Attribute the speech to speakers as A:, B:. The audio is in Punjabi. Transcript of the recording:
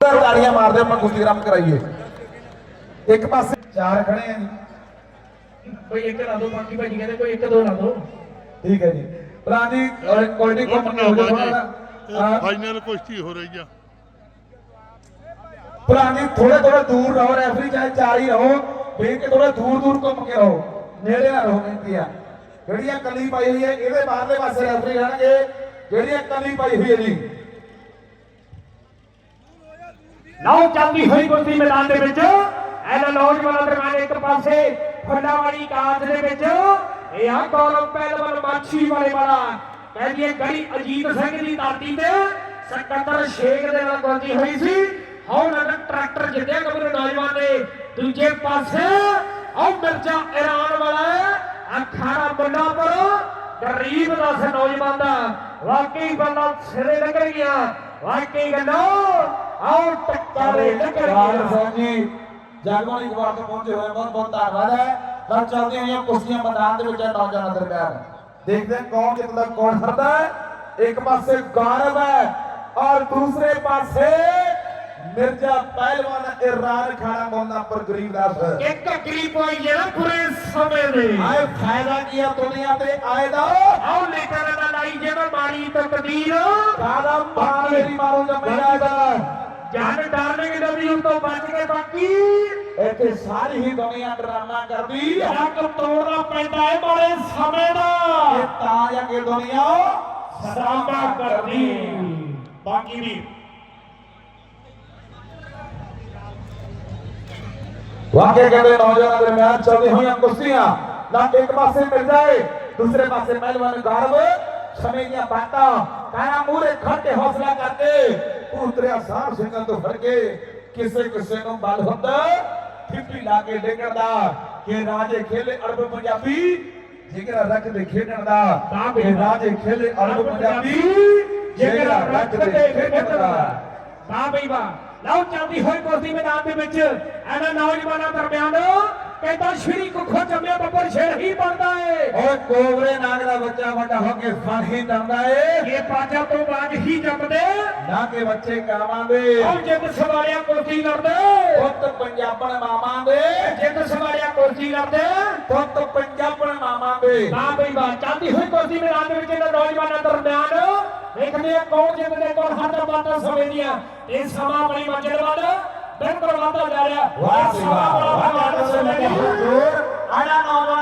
A: ਤਾੜੀਆਂ ਮਾਰਦੇ ਆਪਾਂ ਕੁਸ਼ਤੀ ਆਰੰਭ ਕਰਾਈਏ। ਇੱਕ ਪਾਸੇ ਚਾਰ ਖੜੇ ਆ ਜੀ।
B: ਕੋਈ ਇੱਕ ਲਾ ਦੋ ਬਾਕੀ ਭਾਜੀ ਕਹਿੰਦੇ ਕੋਈ ਇੱਕ ਦੋ ਲਾ ਦੋ।
A: ਠੀਕ ਹੈ ਜੀ। ਭਰਾ ਜੀ ਕੁਆਲਿਟੀ ਕੋ ਮੰਨੇ ਹੋ। ਜਾਣਾ
C: ਫਾਈਨਲ ਕੁਸ਼ਤੀ ਹੋ ਰਹੀ ਆ।
A: ਭਰਾ ਜੀ ਥੋੜੇ ਥੋੜੇ ਦੂਰ ਰਹੋ ਰੈਫਰੀ ਚਾਹੇ ਚਾਰ ਹੀ ਰਹੋ। ਵੇਖ ਕੇ ਥੋੜੇ ਦੂਰ ਦੂਰ ਘੁੰਮ ਕੇ ਰਹੋ ਨੇੜੇ ਨਾ ਰਹੋ ਬੇਨਤੀ ਆ। ਜਿਹੜੀ ਇਹ ਕਲੀ ਪਾਈ ਹੋਈ ਹੈ ਇਹਦੇ ਬਾਹਰਲੇ ਪਾਸੇ ਰੈਫਰੀ ਰਹਿਣਗੇ। ਜਿਹੜੀ ਇਹ ਕਲੀ ਪਾਈ ਹੋਈ ਹੈ ਜੀ।
B: ਲਓ ਚੱਲਦੀ ਹੋਈ ਕੁਸ਼ਤੀ ਮੈਦਾਨ ਦੇ ਵਿੱਚ। ਇਹਨਾਂ ਨੌਜਵਾਨਾਂ ਦਰਮਿਆਨ ਇੱਕ ਪਾਸੇ ਫੱਡਾ ਵਾਲੀ ਕਾਜ ਦੇ ਵਿੱਚ। ਇਹ ਆ ਗੌਰਵ ਪਹਿਲਵਾਨ ਮਾਛੀ ਵਾਲੇ ਵਾਲਾ। ਕਹਿੰਦੀ ਗੜੀ ਅਜੀਤ ਸਿੰਘ ਦੀ ਧਰਤੀ ਤੇ ਸਕੱਤਰ ਸ਼ੇਖ ਦੇ ਨਾਲ ਗੁੰਦੀ ਹੋਈ ਸੀ। ਹੁਣ ਟਰੈਕਟਰ ਜਿੱਤਿਆ ਗੱਭਰੂ ਨੌਜਵਾਨ ਨੇ, ਦੂਜੇ ਪਾਸੇ ਉਹ ਮਿਰਜ਼ਾ ਇਰਾਨ ਵਾਲਾ ਅਖਾੜਾ ਮੁੰਡਾ ਪਰ ਗਰੀਬ ਦਾ ਨੌਜਵਾਨ ਦਾ। ਵਾਕਈ ਬੰਦਾ ਸਿਰੇ ਲੱਗ ਵਾਕਈ ਗੱਲੋ ਆਉ ਟੱਕਰੇ ਲੱਗ
A: ਰਾਜ
B: ਗਿਆ
A: ਸਿੰਘ ਜੀ ਜਾਗਵਾਲੀ ਗਵਾਰ ਤੋਂ ਪਹੁੰਚੇ ਹੋਏ ਬਹੁਤ ਬਹੁਤ ਧੰਨਵਾਦ ਹੈ। ਤਾਂ ਚੱਲਦੇ ਹੋਈਆਂ ਕੁਸ਼ਤੀਆਂ ਮੈਦਾਨ ਦੇ ਵਿੱਚ ਨੌਜਵਾਨਾਂ ਦਰਮਿਆਨ। ਦੇਖਦੇ ਹਾਂ ਕੌਣ ਜਿੱਤਦਾ ਕੌਣ ਹਾਰਦਾ ਹੈ। ਇੱਕ ਪਾਸੇ ਗੌਰਵ ਹੈ ਔਰ ਦੂਸਰੇ ਪਾਸੇ ਮਿਰਜ਼ਾ ਪਹਿਲਵਾਨ ਇਰਾਨ ਖਾਣਾ ਮੋਨਾ ਪਰ ਗਰੀਬਦਾਸ
B: ਇੱਕ ਗਰੀਬ ਹੋਈ ਜਿਹੜਾ ਪੂਰੇ ਸਮੇਂ ਦੇ।
A: ਆਏ ਫਾਇਦਾ ਕੀ ਆ ਦੁਨੀਆ ਤੇ? ਆਏ ਦਾ
B: ਆਉ ਲੇਟਰ ਦਾ ਲਾਈ ਜਿਹੜਾ ਮਾੜੀ ਤਕਦੀਰ
A: ਕਾਦਾ ਮਾਰ ਮੇਰੀ ਮਾਰੋ ਜਮੇਰਾ ਦਾ
B: ਜਨ ਡਰਨਗੇ ਨਦੀ ਉਸ ਤੋਂ ਬਚ ਕੇ ਬਾਕੀ
A: ਇੱਥੇ ਸਾਰੀ ਹੀ ਦੁਨੀਆ ਡਰਾਮਾ ਕਰਦੀ
B: ਰੱਕ ਤੋੜਨਾ ਪੈਂਦਾ ਹੈ ਮਾੜੇ ਸਮੇਂ ਦਾ
A: ਇਹ ਤਾਂ ਜਾ ਕੇ ਦੁਨੀਆ
B: ਸਾਂਭਾ ਕਰਦੀ ਬਾਕੀ ਵੀ
A: ਵਾਕਿਆ ਕਹਿੰਦੇ ਨੌਜਵਾਨਾਂ ਦਰਮਿਆਨ ਚੱਲਦੀ ਹੋਈਆਂ ਕੁਸ਼ਤੀਆਂ ਨਾ ਇੱਕ ਪਾਸੇ ਮਿਲ ਜਾਏ ਦੂਸਰੇ ਪਾਸੇ ਪਹਿਲਵਾਨ ਗਰਵ ਸਮੇਂ ਦੀਆਂ ਬਾਤਾਂ ਕਾਇਆ ਮੂਰੇ ਖੱਟੇ ਹੌਸਲਾ ਕਰਕੇ ਉਤਰਿਆ ਸਾਹ ਸਿੰਘਾਂ ਤੋਂ ਫੜ ਕੇ ਕਿਸੇ ਕਿਸੇ ਨੂੰ ਬਲ ਹੁੰਦਾ ਠਿੱਪੀ ਲਾ ਕੇ ਡੇਗਣ ਦਾ ਕਿ ਰਾਜੇ ਖੇਲੇ ਅਰਬ ਪੰਜਾਬੀ ਜਿਗਰਾ ਰੱਖਦੇ ਖੇਡਣ ਦਾ
B: ਤਾਂ ਵੀ
A: ਕਿ ਰਾਜੇ ਖੇਲੇ ਅਰਬ ਪੰਜਾਬੀ
B: ਜੇਕਰ ਰੱਖਦੇ ਖੇਡਣ ਦਾ। ਵਾਹ ਬਈ ਵਾਹ ਲਓ ਚੱਲਦੀ ਹੋਈ ਕੁਸ਼ਤੀ ਮੈਦਾਨ ਦੇ ਵਿੱਚ। ਇਹਨਾਂ ਨੌਜਵਾਨਾਂ ਦਰਮਿਆਨ ਕਹਿੰਦਾ ਸ਼੍ਰੀ ਕੁੱਖੋ ਜੰਮਿਆ ਬੱਬਰ ਸ਼ੇਰ ਹੀ ਬਣਦਾ ਏ
A: ਓਏ ਕੋਬਰੇ ਨਾਗ ਦਾ ਬੱਚਾ ਵੱਡਾ ਹੋ ਕੇ ਫਣ ਹੀ ਦੰਦਾ ਏ।
B: ਇਹ ਬਾਜਾ ਤੋਂ ਬਾਅਦ ਹੀ ਜੰਮਦੇ।
A: ਨਾ ਕਿ ਬੱਚੇ ਕਾਵਾਂ ਦੇ।
B: ਉਹ ਜਿੱਤ ਸਵਾਰਿਆ ਕੁਸ਼ਤੀ ਲੜਦੇ।
A: ਪੁੱਤ ਪੰਜਾਬਣ ਮਾਵਾਂ ਦੇ।
B: ਜਿੱਤ ਸਵਾਰਿਆ ਕੁਸ਼ਤੀ ਲੜਦੇ।
A: ਪੁੱਤ ਪੰਜਾਬਣ ਮਾਵਾਂ ਦੇ।
B: ਵਾਹ ਬਈ ਵਾਹ ਚੱਲਦੀ ਹੋਈ ਕੁਸ਼ਤੀ ਮੈਦਾਨ ਦੇ ਵਿੱਚ ਇਹਨਾਂ ਨੌਜਵਾਨਾਂ ਦਰਮਿਆਨ। ਵੇਖਦੇ ਆ ਕੌਣ ਜਿੱਤਦੇ ਕੌਣ ਹਾਰਦਾ ਬਾਤਾਂ ਸਮੇਂ ਦੀਆਂ। ਇਹ ਸਮਾਂ ਬੜੀ ਮੰਜ਼ਿਲ ਵੱਲ। ਬਿਲਕੁਲ ਵਧਦਾ ਜਾ ਰਿਹਾ।
A: ਵਾਹ
B: ਸਮਾਂ
A: ਵਾਹ।
B: ਬੜਾ ਭਗਵਾਨ ਸਮੇਂ ਦੀ
A: ਆੜਾ ਨੌਜਵਾਨ